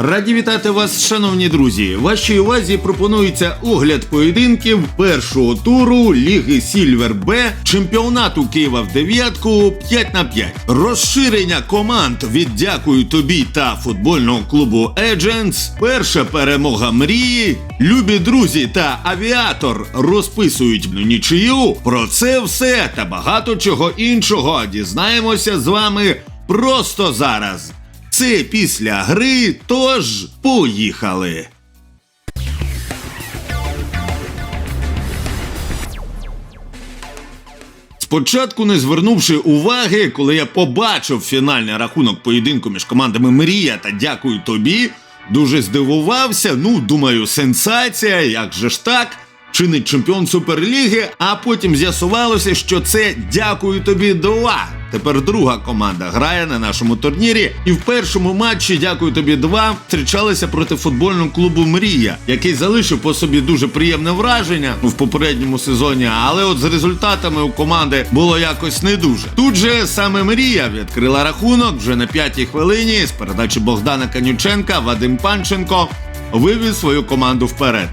Раді вітати вас, шановні друзі. Вашій увазі пропонується огляд поєдинків першого туру Ліги Сільвер Б чемпіонату Києва в дев'ятку 5 на 5. Розширення команд від дякую тобі та футбольного клубу Едженс. Перша перемога мрії. Любі друзі та авіатор розписують нічию. Про це все та багато чого іншого дізнаємося з вами просто зараз. Це після гри, тож поїхали. Спочатку не звернувши уваги, коли я побачив фінальний рахунок поєдинку між командами Мрія та Дякую тобі, дуже здивувався. Ну, думаю, сенсація, як же ж так? Чинить чемпіон Суперліги, а потім з'ясувалося, що це дякую тобі 2. Тепер друга команда грає на нашому турнірі. І в першому матчі дякую тобі 2 зустрічалися проти футбольного клубу Мрія, який залишив по собі дуже приємне враження в попередньому сезоні. Але от з результатами у команди було якось не дуже. Тут же саме Мрія відкрила рахунок вже на п'ятій хвилині з передачі Богдана Канюченка. Вадим Панченко вивів свою команду вперед.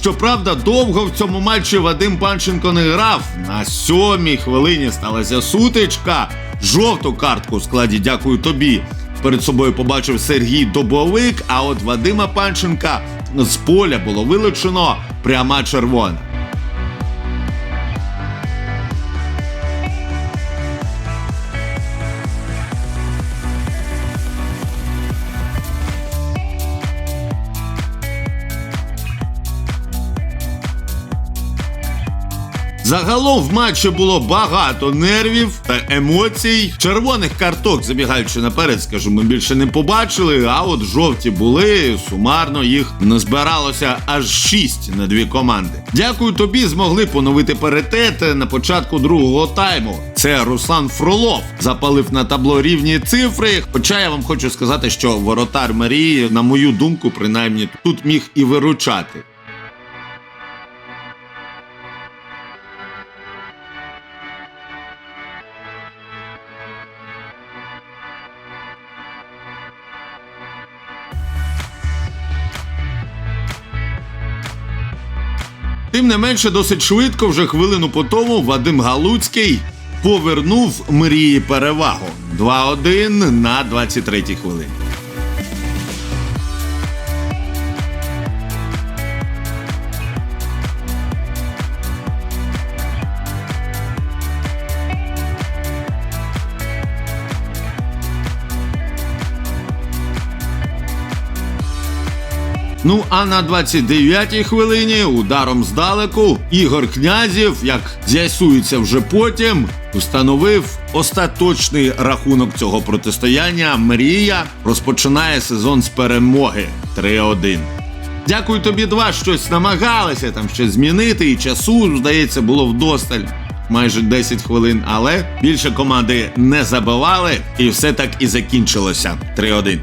Щоправда, довго в цьому матчі Вадим Панченко не грав. На сьомій хвилині сталася сутичка. Жовту картку у складі дякую тобі. Перед собою побачив Сергій Добовик, а от Вадима Панченка з поля було вилучено пряма червона. Загалом в матчі було багато нервів та емоцій. Червоних карток, забігаючи наперед, скажу, ми більше не побачили. А от жовті були. Сумарно їх назбиралося аж шість на дві команди. Дякую тобі, змогли поновити паритет на початку другого тайму. Це Руслан Фролов запалив на табло рівні цифри. Хоча я вам хочу сказати, що воротар Марії, на мою думку, принаймні тут міг і виручати. Тим не менше, досить швидко, вже хвилину по тому, Вадим Галуцький повернув мрії перевагу 2-1 на 23-й хвилині. Ну а на 29-й хвилині ударом здалеку Ігор Князів, як з'ясується вже потім, установив остаточний рахунок цього протистояння. Мрія розпочинає сезон з перемоги 3-1. Дякую тобі, два щось намагалися там щось змінити, і часу, здається, було вдосталь. Майже 10 хвилин, але більше команди не забивали, і все так і закінчилося 3-1.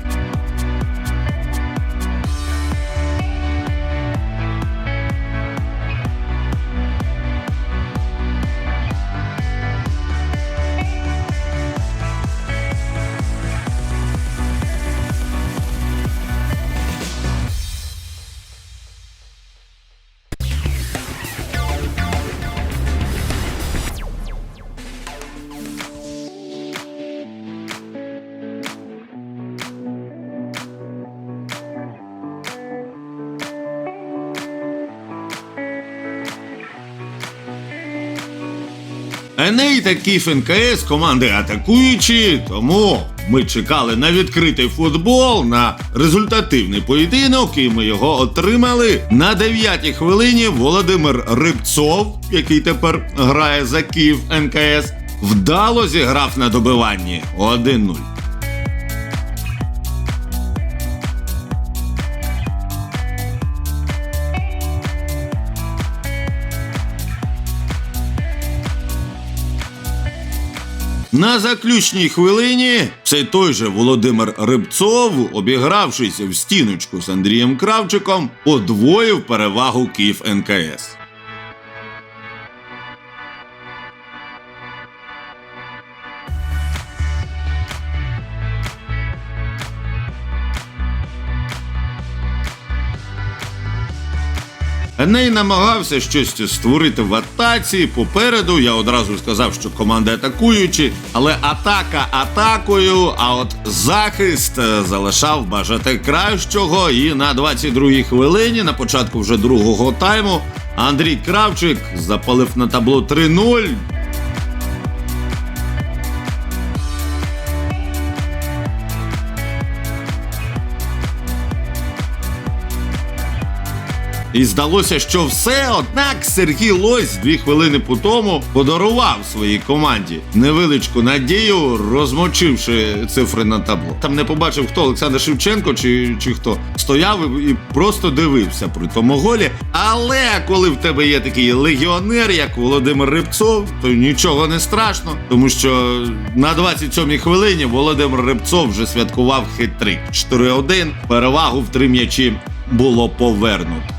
Еней та Кіф НКС команди атакуючі, тому ми чекали на відкритий футбол, на результативний поєдинок, і ми його отримали. На 9-й хвилині Володимир Рибцов, який тепер грає за Київ НКС, вдало зіграв на добиванні 1-0. На заключній хвилині цей той же Володимир Рибцов, обігравшись в стіночку з Андрієм Кравчиком, подвоїв перевагу Київ НКС. Еней намагався щось створити в атаці. Попереду я одразу сказав, що команди атакуючі, але атака атакою. А от захист е, залишав бажати кращого. І на 22-й хвилині, на початку вже другого тайму, Андрій Кравчик запалив на табло 3-0. І здалося, що все. Однак Сергій Лось дві хвилини по тому подарував своїй команді невеличку надію, розмочивши цифри на табло. Там не побачив, хто Олександр Шевченко чи, чи хто стояв і просто дивився при тому голі. Але коли в тебе є такий легіонер, як Володимир Рибцов, то нічого не страшно, тому що на 27-й хвилині Володимир Рибцов вже святкував хитрик 4-1. Перевагу в три м'ячі було повернуто.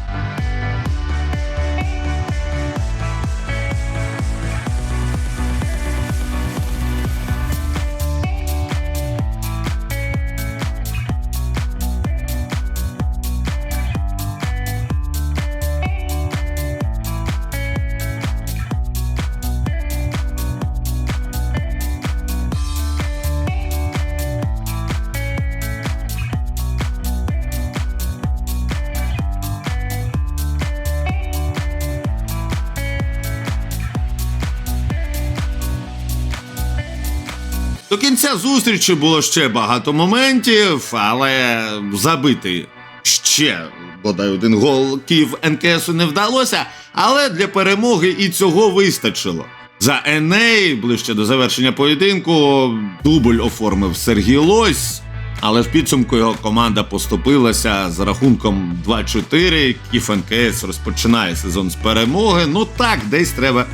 Кінця зустрічі було ще багато моментів, але забити ще бодай один гол Київ НКСу не вдалося, але для перемоги і цього вистачило. За Еней ближче до завершення поєдинку дубль оформив Сергій Лось, але в підсумку його команда поступилася з рахунком 2-4. Київ НКС розпочинає сезон з перемоги. Ну так, десь треба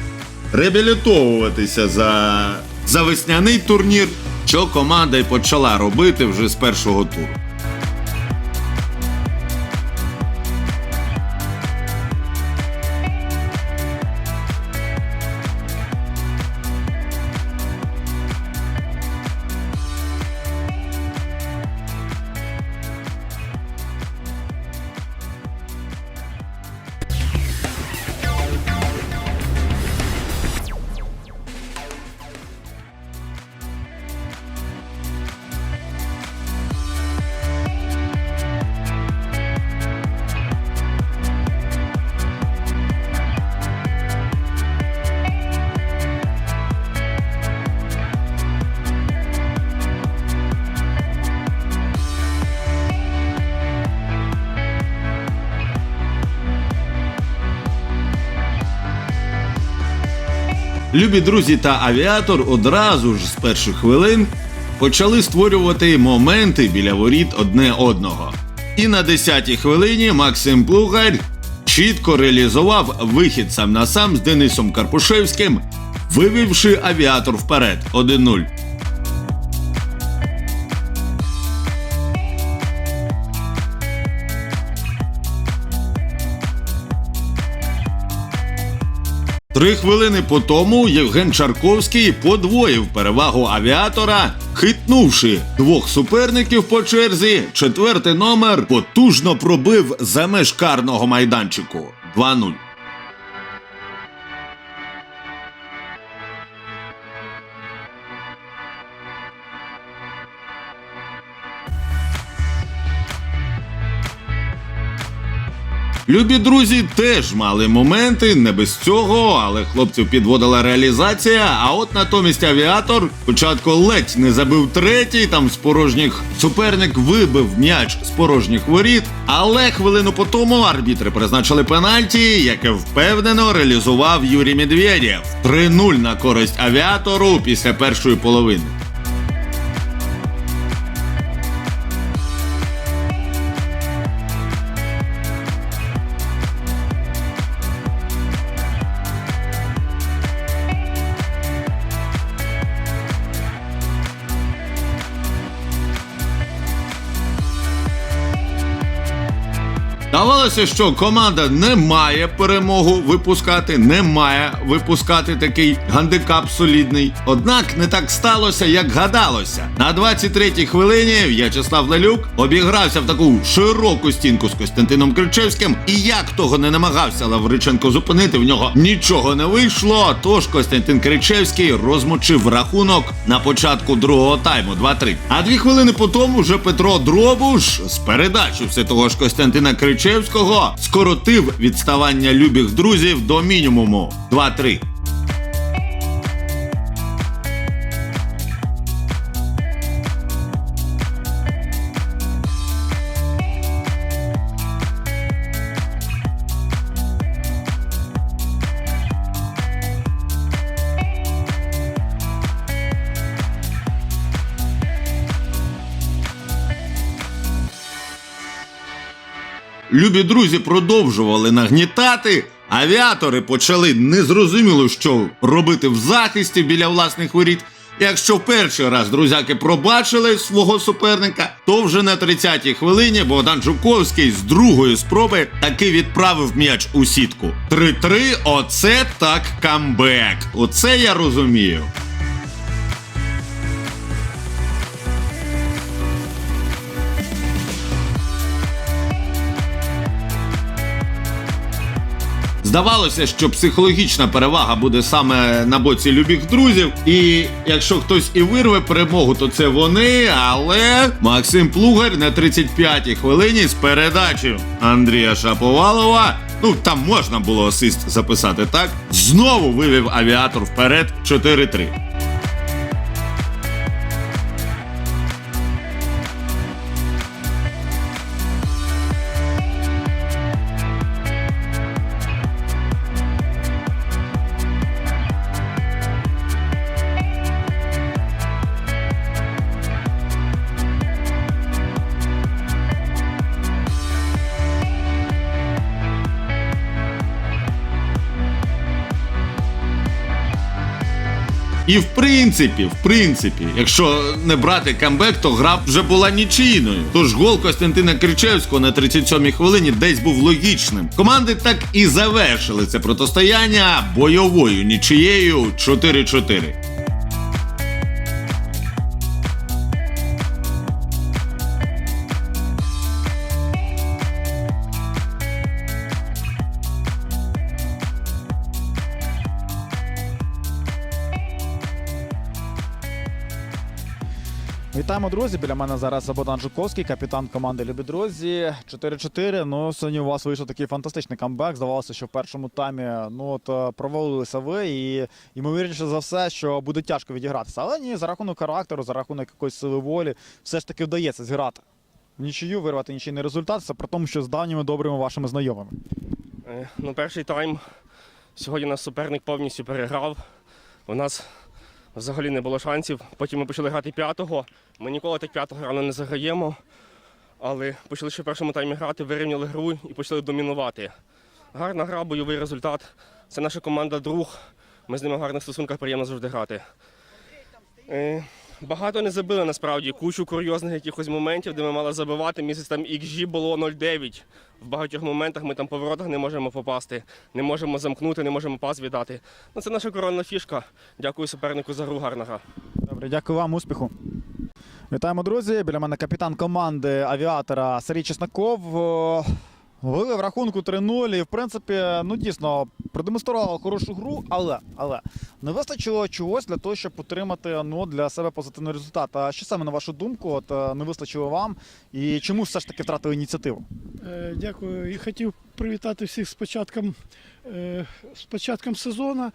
реабілітовуватися за, за весняний турнір, що команда й почала робити вже з першого туру. Любі друзі та авіатор одразу ж з перших хвилин почали створювати моменти біля воріт одне одного. І на 10-й хвилині Максим Плугар чітко реалізував вихід сам на сам з Денисом Карпушевським, вивівши авіатор вперед 1-0. Три хвилини по тому Євген Чарковський подвоїв перевагу авіатора, хитнувши двох суперників по черзі, четвертий номер потужно пробив за меж карного майданчику 2-0. Любі друзі теж мали моменти, не без цього, але хлопців підводила реалізація. А от натомість авіатор спочатку ледь не забив третій, там з порожніх суперник вибив м'яч з порожніх воріт. Але хвилину по тому арбітри призначили пенальті, яке впевнено реалізував Юрій Медведєв. 3-0 на користь авіатору після першої половини. Здавалося, що команда не має перемогу випускати, не має випускати такий гандикап солідний. Однак не так сталося, як гадалося. На 23-й хвилині В'ячеслав Лелюк обігрався в таку широку стінку з Костянтином Кричевським. І як того не намагався Лавриченко зупинити, в нього нічого не вийшло. Тож Костянтин Кричевський розмочив рахунок на початку другого тайму 2-3. А дві хвилини по тому вже Петро Дробуш з передачі все того ж Костянтина Кричевського скоротив відставання любих друзів до мінімуму 2-3. Любі друзі продовжували нагнітати. Авіатори почали незрозуміло, що робити в захисті біля власних воріт. Якщо перший раз друзяки пробачили свого суперника, то вже на 30-й хвилині Богдан Жуковський з другої спроби таки відправив м'яч у сітку. 3-3 – оце так камбек. Оце я розумію. Здавалося, що психологічна перевага буде саме на боці любих друзів. І якщо хтось і вирве перемогу, то це вони. Але Максим Плугар на 35-й хвилині з передачі Андрія Шаповалова. Ну там можна було асист записати так. Знову вивів авіатор вперед 4-3. І в принципі, в принципі, якщо не брати камбек, то гра вже була нічийною. Тож гол Костянтина Кричевського на 37-й хвилині десь був логічним. Команди так і завершили це протистояння бойовою нічиєю 4-4. Вітаємо, друзі. Біля мене зараз Богдан Жуковський, капітан команди Любі друзі. 4-4. Ну, сьогодні у вас вийшов такий фантастичний камбек. Здавалося, що в першому таймі ну, от, е, провалилися ви, і ймовірніше за все, що буде тяжко відігратися. Але ні, за рахунок характеру, за рахунок якоїсь сили волі, все ж таки вдається зіграти. В Нічию вирвати нічийний результат, це при тому, що з давніми добрими вашими знайомими. Е, Ну, перший тайм. Сьогодні нас суперник повністю переграв. У нас взагалі не було шансів. Потім ми почали грати п'ятого. Ми ніколи так п'ятого рано не заграємо. Але почали ще в першому таймі грати, вирівняли гру і почали домінувати. Гарна гра, бойовий результат. Це наша команда друг. Ми з ними в гарних стосунках приємно завжди грати. Багато не забили насправді. Кучу курйозних якихось моментів, де ми мали забивати. Місяць там XG було 0,9. В багатьох моментах ми там по воротах не можемо попасти, не можемо замкнути, не можемо пас віддати. Ну, це наша коронна фішка. Дякую супернику за гру, гарна гра. Добре, дякую вам, успіху. Вітаємо, друзі. Біля мене капітан команди авіатора Сергій Чесноков. Вели в рахунку 3-0 і, в принципі, ну дійсно продемонстрували хорошу гру, але, але не вистачило чогось для того, щоб отримати ну, для себе позитивний результат. А що саме на вашу думку, от е, не вистачило вам? І чому все ж таки втратили ініціативу? Е, Дякую. І хотів привітати всіх з початком, е, з початком сезону.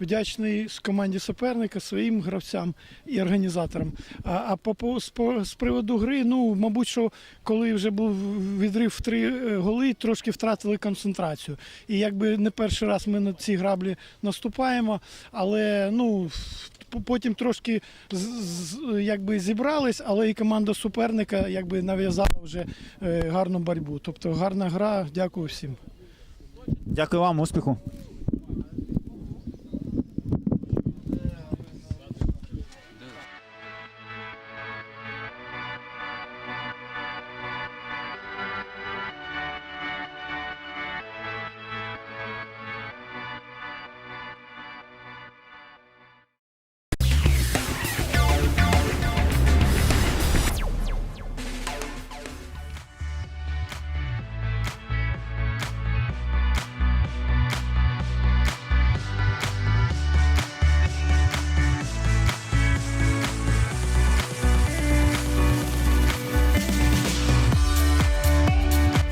Вдячний команді суперника, своїм гравцям і організаторам. А, а по, з, приводу гри, ну, мабуть, що коли вже був відрив три е, голи, трошки втратили концентрацію. І якби не перший раз ми на ці граблі наступаємо, але ну, потім трошки якби зібрались, але і команда суперника якби нав'язала вже е, гарну боротьбу. Тобто гарна гра. Дякую всім. Дякую вам, успіху.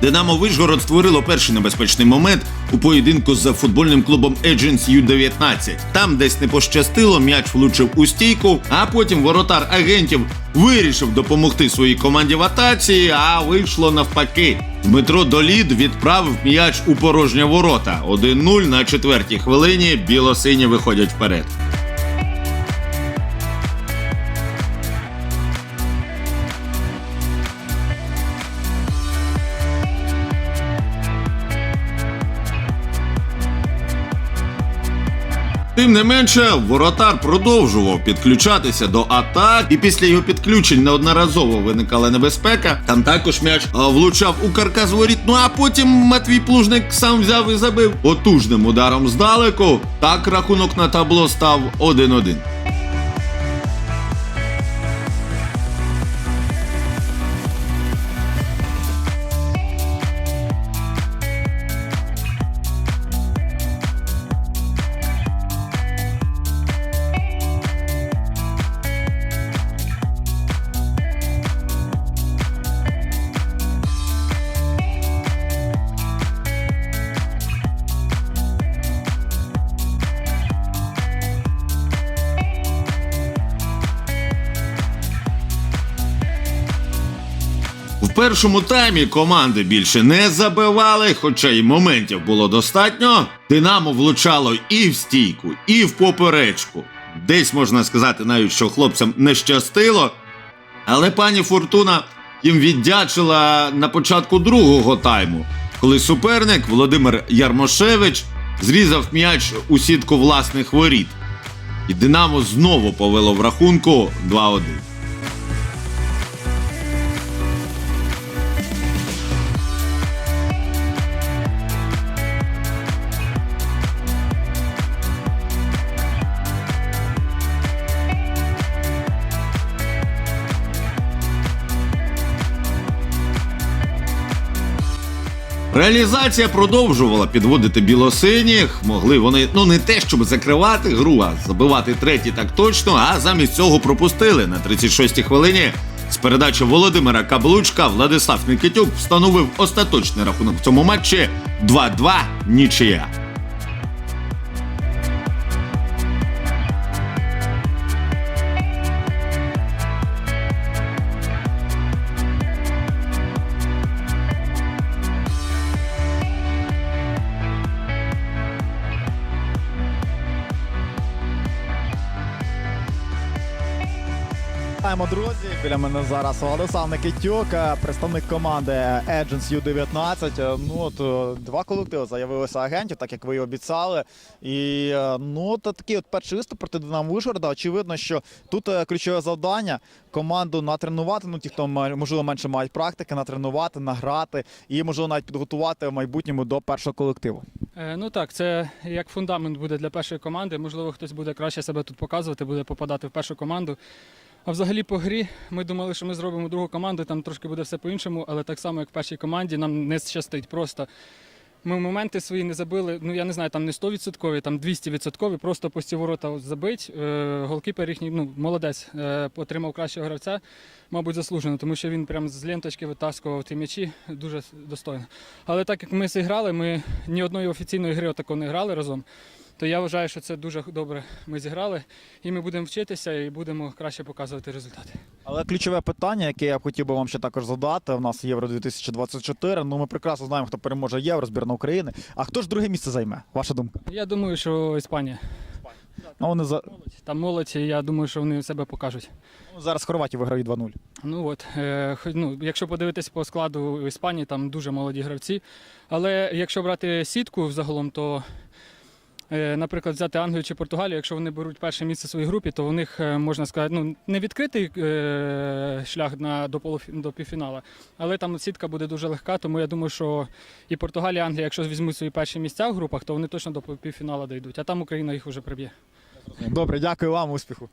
Динамо Вишгород створило перший небезпечний момент у поєдинку з футбольним клубом Agents U19. Там десь не пощастило, м'яч влучив у стійку, а потім воротар агентів вирішив допомогти своїй команді в атаці, а вийшло навпаки. Дмитро Долід відправив м'яч у порожні ворота. 1-0 на четвертій хвилині білосині виходять вперед. Тим не менше, воротар продовжував підключатися до атак, і після його підключень неодноразово виникала небезпека. Там також м'яч влучав у каркас воріт. Ну а потім Матвій Плужник сам взяв і забив потужним ударом здалеку. Так рахунок на табло став 1-1. Першому таймі команди більше не забивали, хоча й моментів було достатньо. Динамо влучало і в стійку, і в поперечку. Десь можна сказати навіть, що хлопцям не щастило. Але пані Фортуна їм віддячила на початку другого тайму, коли суперник Володимир Ярмошевич зрізав м'яч у сітку власних воріт. І Динамо знову повело в рахунку 2-1. Реалізація продовжувала підводити білосиніх. Могли вони ну не те, щоб закривати гру, а забивати третій так точно. А замість цього пропустили на 36-й хвилині. З передачі Володимира Каблучка Владислав Никитюк встановив остаточний рахунок в цьому матчі 2-2 нічия. Вітаємо, друзі. Біля мене зараз Владислав Никитюк, е, представник команди Agents U19. Е, Ну от е, два колективи заявилися агентів, так як ви і обіцяли. І ну от такий от перший виступ проти Динамо Вишгорода. Очевидно, що тут ключове завдання команду натренувати. Ну ті, хто можливо менше мають практики, натренувати, награти і можливо навіть підготувати в майбутньому до першого колективу. Ну так, це як фундамент буде для першої команди. Можливо, хтось буде краще себе тут показувати, буде попадати в першу команду. А взагалі по грі ми думали, що ми зробимо другу команду, там трошки буде все по-іншому, але так само, як в першій команді, нам не щастить. Просто ми моменти свої не забили. Ну я не знаю, там не 100%, там 200%, просто пусті ворота забить. Е, голкіпер їхній ну, молодець, е, отримав кращого гравця, мабуть, заслужено, тому що він прям з ленточки витаскував ті м'ячі дуже достойно. Але так як ми зіграли, ми ні одної офіційної гри отако не грали разом. То я вважаю, що це дуже добре. Ми зіграли, і ми будемо вчитися і будемо краще показувати результати. Але ключове питання, яке я б хотів би вам ще також задати, у нас Євро 2024. Ну ми прекрасно знаємо, хто переможе Євро, збірна України. А хто ж друге місце займе? Ваша думка? Я думаю, що Іспанія. Ну вони за Там молодь, і я думаю, що вони себе покажуть. ну, зараз Хорватію виграють 2-0. Ну от, е, ну, якщо подивитись по складу Іспанії, там дуже молоді гравці. Але якщо брати сітку взагалом, то, наприклад, взяти Англію чи Португалію, якщо вони беруть перше місце в своїй групі, то у них е, можна сказати, ну не відкритий е, шлях на до полуфі- до півфіналу, але там сітка буде дуже легка. Тому я думаю, що і Португалія, і Англія, якщо візьмуть свої перші місця в групах, то вони точно до півфіналу дійдуть. А там Україна їх вже приб'є. Добре, дякую вам, успіху.